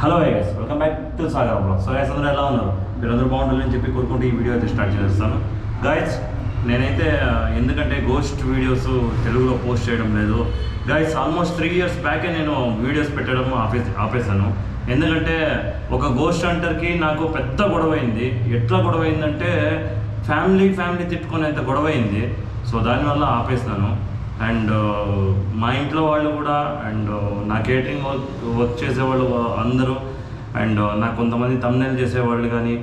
Hello guys welcome back to Sagar blog so guys అందరూ ఎలా ఉన్నారు? మీరందరూ బాగుండాలని చెప్పి కోరుకుంటూ ఈ వీడియో అయితే స్టార్ట్ చేస్తాను గైస్ నేనైతే uh, ఎందుకంటే గోస్ట్ వీడియోస్ తెలుగులో పోస్ట్ చేయడం లేదు. గైస్ ఆల్మోస్ట్ త్రీ ఇయర్స్ బ్యాకే నేను వీడియోస్ పెట్టడం ఆపేసి ఆపేశాను. ఎందుకంటే ఒక గోస్ట్ హంటర్కి నాకు పెద్ద గొడవ అయింది. ఎట్లా గొడవ అయిందంటే ఫ్యామిలీ ఫ్యామిలీ తిట్టుకునేంత గొడవ అయింది. సో దానివల్ల ఆపేసినాను అండ్ మా ఇంట్లో వాళ్ళు కూడా అండ్ నా కేటరింగ్ వర్క్ వర్క్ చేసేవాళ్ళు అందరూ. అండ్ నాకు కొంతమంది తమ్నెల్ చేసేవాళ్ళు కానీ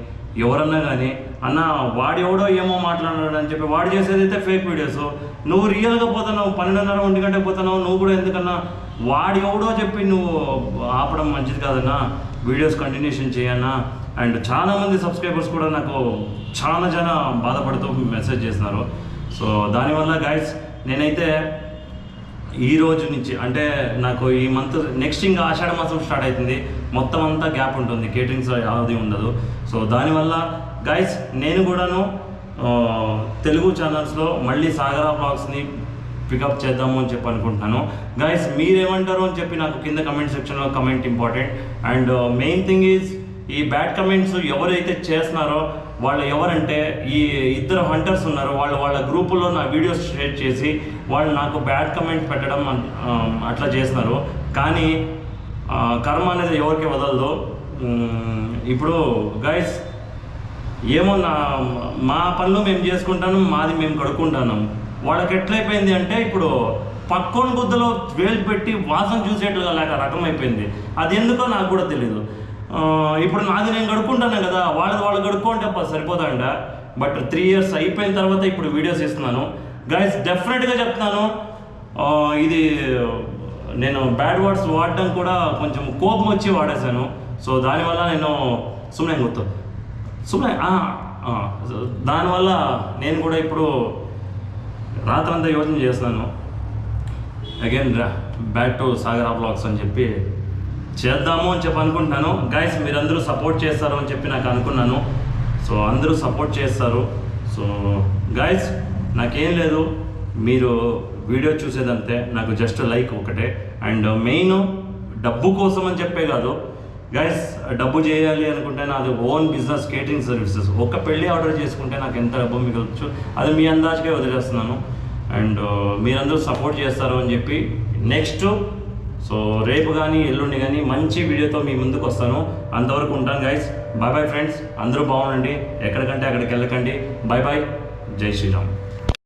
ఎవరన్నా కానీ అన్న వాడు ఎవడో ఏమో మాట్లాడాడు అని చెప్పి వాడు చేసేది అయితే ఫేక్ వీడియోస్ నువ్వు రియల్గా పోతున్నావు పన్నెండున్నర ఒంటి గంటకు పోతున్నావు నువ్వు కూడా ఎందుకన్నా? వాడు ఎవడో చెప్పి నువ్వు ఆపడం మంచిది కాదన్నా. వీడియోస్ కంటిన్యూషన్ చేయన్నా. అండ్ చాలా మంది సబ్స్క్రైబర్స్ కూడా నాకు చాలా జన బాధపడుతూ మెసేజ్ చేస్తున్నారు. సో దానివల్ల గైడ్స్ నేనైతే ఈ రోజు నుంచి అంటే నాకు ఈ మంత్ నెక్స్ట్ ఇంకా ఆషాఢ మాసం స్టార్ట్ అవుతుంది. మొత్తం అంతా గ్యాప్ ఉంటుంది. కేటరింగ్స్ అది ఉండదు. సో దానివల్ల గైస్ నేను కూడాను తెలుగు ఛానల్స్లో మళ్ళీ సాగరా బ్లాగ్స్ని పికప్ చేద్దాము అని చెప్పి అనుకుంటున్నాను. గైస్ మీరేమంటారు అని చెప్పి నాకు కింద కమెంట్ సెక్షన్లో comment important and main thing is ఈ బ్యాడ్ కమెంట్స్ ఎవరైతే చేస్తున్నారో వాళ్ళు ఎవరంటే ఈ ఇద్దరు హంటర్స్ ఉన్నారు. వాళ్ళు వాళ్ళ గ్రూపులో నా వీడియోస్ షేర్ చేసి వాళ్ళు నాకు బ్యాడ్ కమెంట్ పెట్టడం అట్లా చేస్తున్నారు. కానీ కర్మ అనేది ఎవరికి వదలదు. ఇప్పుడు గైస్ ఏమో నా మా పనులు మేము చేసుకుంటాను మాది మేము కడుక్కుంటాను. వాళ్ళకి ఎట్లయిపోయింది అంటే ఇప్పుడు పక్కోని గుద్దలో వేలు పెట్టి వాసన చూసేట్లుగా లేక రకం అయిపోయింది అది ఎందుకో నాకు కూడా తెలియదు ఇప్పుడు నాది నేను గడుపుకుంటాను కదా వాళ్ళది వాళ్ళు గడుపుకుంటే సరిపోతాండ బట్ త్రీ ఇయర్స్ అయిపోయిన తర్వాత ఇప్పుడు వీడియోస్ ఇస్తున్నాను గైస్ డెఫినెట్గా చెప్తున్నాను. ఇది నేను బ్యాడ్ వర్డ్స్ వాడడం కూడా కొంచెం కోపం వచ్చి వాడేశాను. సో దానివల్ల నేను సుమ్నే గుర్తు సుమ్నే దానివల్ల నేను కూడా ఇప్పుడు రాత్రంతా యోచన చేస్తున్నాను. Again back to Sagar blogs అని చెప్పి చేద్దాము అని చెప్పి అనుకుంటున్నాను. గైస్ మీరందరూ సపోర్ట్ చేస్తారు అని చెప్పి నాకు అనుకున్నాను. సో అందరూ సపోర్ట్ చేస్తారు. సో గైస్ నాకేం లేదు. మీరు వీడియో చూసేదంతే. నాకు జస్ట్ లైక్ ఒకటే. అండ్ మెయిన్ డబ్బు కోసం అని చెప్పే కాదు. గైస్ డబ్బు చేయాలి అనుకుంటే నాది ఓన్ బిజినెస్ కేటరింగ్ సర్వీసెస్ ఒక పెళ్ళి ఆర్డర్ చేసుకుంటే నాకు ఎంత డబ్బు మిగలచ్చు అది మీ అందాజుకే వదిలేస్తున్నాను. అండ్ మీరందరూ సపోర్ట్ చేస్తారు అని చెప్పి నెక్స్ట్ సో రేపు కానీ ఎల్లుండి కానీ మంచి వీడియోతో మీ ముందుకు వస్తాను. అంతవరకు ఉంటాను గైస్ బాయ్ బాయ్ ఫ్రెండ్స్ అందరూ బాగుండండి. ఎక్కడికంటే అక్కడికి వెళ్ళకండి. బాయ్ బాయ్ జై శ్రీరామ్.